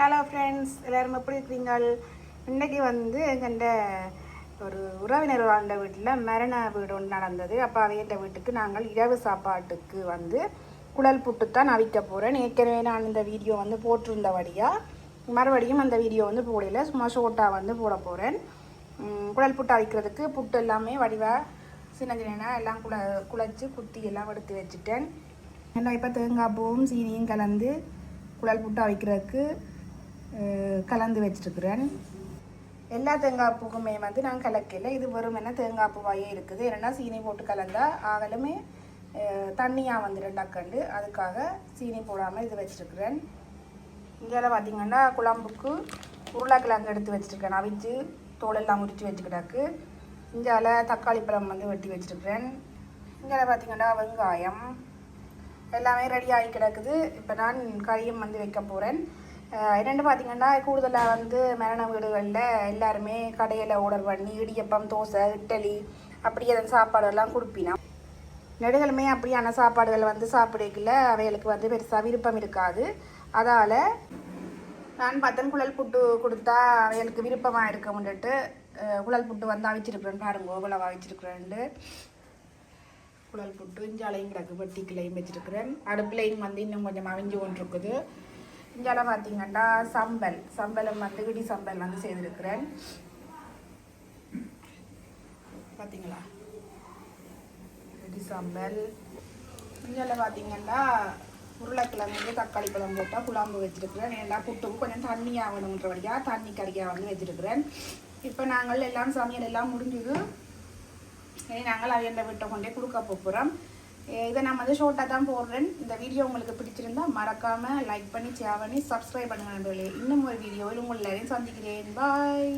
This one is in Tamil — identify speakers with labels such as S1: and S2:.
S1: ஹலோ ஃப்ரெண்ட்ஸ் எல்லாரும் எப்படி இருக்கிறீங்கள் இன்னைக்கு வந்து எங்கள்ட ஒரு உறவினர் வாழ்ந்த வீட்டில் மரண வீடு ஒன்று நடந்தது. அப்போ அவையிட்ட வீட்டுக்கு நாங்கள் இரவு சாப்பாட்டுக்கு வந்து குழல் புட்டு தான் அவிக்க போகிறேன் ஏற்கனவே நான் இந்த வீடியோ வந்து போட்டிருந்தபடியாக மறுபடியும் அந்த வீடியோ வந்து போடல. சும்மா ஷோட்டாக வந்து போட போகிறேன் குழல் புட்டு அவிக்கிறதுக்கு புட்டு எல்லாமே வடிவாக சின்ன சின்ன எல்லாம் குழ குழச்சி குத்தி எல்லாம் எடுத்து வச்சுட்டேன். ஏன்னா இப்போ தேங்காய் பூவும் சீனியும் கலந்து குழல் புட்டு அவிக்கிறதுக்கு கலந்து வச்சுருக்கிறேன். எல்லா தேங்காய் பூக்குமே வந்து நான் கலக்கல. இது வெறும் என்ன தேங்காய் பூவாயே இருக்குது. என்னென்னா சீனி போட்டு கலந்தால் ஆகலுமே தண்ணியாக வந்து ரெண்டாக்கண்டு அதுக்காக சீனி போடாமல் இது வச்சுருக்கிறேன். இங்கே பார்த்தீங்கன்னா குழம்புக்கு உருளைக்கிழங்கு எடுத்து வச்சுருக்கேன். அவிச்சு தோலெல்லாம் உரித்து வச்சுக்கிட்டாக்கு இங்கால தக்காளி பழம் வந்து வெட்டி வச்சுருக்கிறேன். இங்கே பார்த்தீங்கன்னா வெங்காயம். எல்லாமே ரெடி ஆகி கிடக்குது. இப்போ நான் கறியும் வந்து வைக்க போகிறேன் இரண்டு பார்த்தீங்கன்னா கூடுதலாக வந்து மரண வீடுகளில் எல்லாருமே கடையில் ஆர்டர் பண்ணி இடியப்பம் தோசை இட்லி அப்படி அதன் சாப்பாடெல்லாம் கொடுப்பினா. நெடுகளுமே அப்படியான சாப்பாடுகள் வந்து சாப்பிடக்கல அவைகளுக்கு வந்து பெருசாக விருப்பம் இருக்காது. அதால் நான் பத்தன் குழல் புட்டு கொடுத்தா அவைகளுக்கு விருப்பமாக இருக்க முன்னிட்டு குழல் புட்டு வந்து அவிச்சிருக்கிறேன் பாருங்க இவ்வளவு அவிச்சிருக்கிறேன்ட்டு. குழல் புட்டு இஞ்சாலையும் கிடக்கு வெட்டிக்கிளையும் வச்சிருக்கிறேன். அடுப்புலையும் வந்து இன்னும் கொஞ்சம் அவிஞ்சு கொண்டு இருக்குது இங்கே பார்த்தீங்கன்னா சம்பல். சம்பலம் வந்து இடி சம்பல் வந்து செய்திருக்கிறேன். பார்த்தீங்களா இடி சம்பல். இஞ்சால பார்த்தீங்கன்னா உருளைக்கிழங்கு தக்காளி பழம் போட்டால் குழம்பு வச்சிருக்கிறேன். எல்லாம் புட்டுக்கு கொஞ்சம் தண்ணி ஆகணுன்ற வழியாக தண்ணி கறிக்காக வந்து வச்சிருக்கிறேன். இப்போ நாங்கள் எல்லாம் சமையல் எல்லாம் முடிஞ்சுது. இனி நாங்கள் அவையண்ட விட்ட கொண்டே கொடுக்க போகிறோம் இதை நான் வந்து ஷோர்ட்டாக தான் போடுறேன். இந்த வீடியோ உங்களுக்கு பிடிச்சிருந்தா மறக்காமல் லைக் பண்ணி ஷேர் பண்ணி சப்ஸ்கிரைப் பண்ணுங்க நண்பர்களே. இன்னும் ஒரு வீடியோவில் உங்கள் எல்லாரையும் சந்திக்கிறேன். பாய்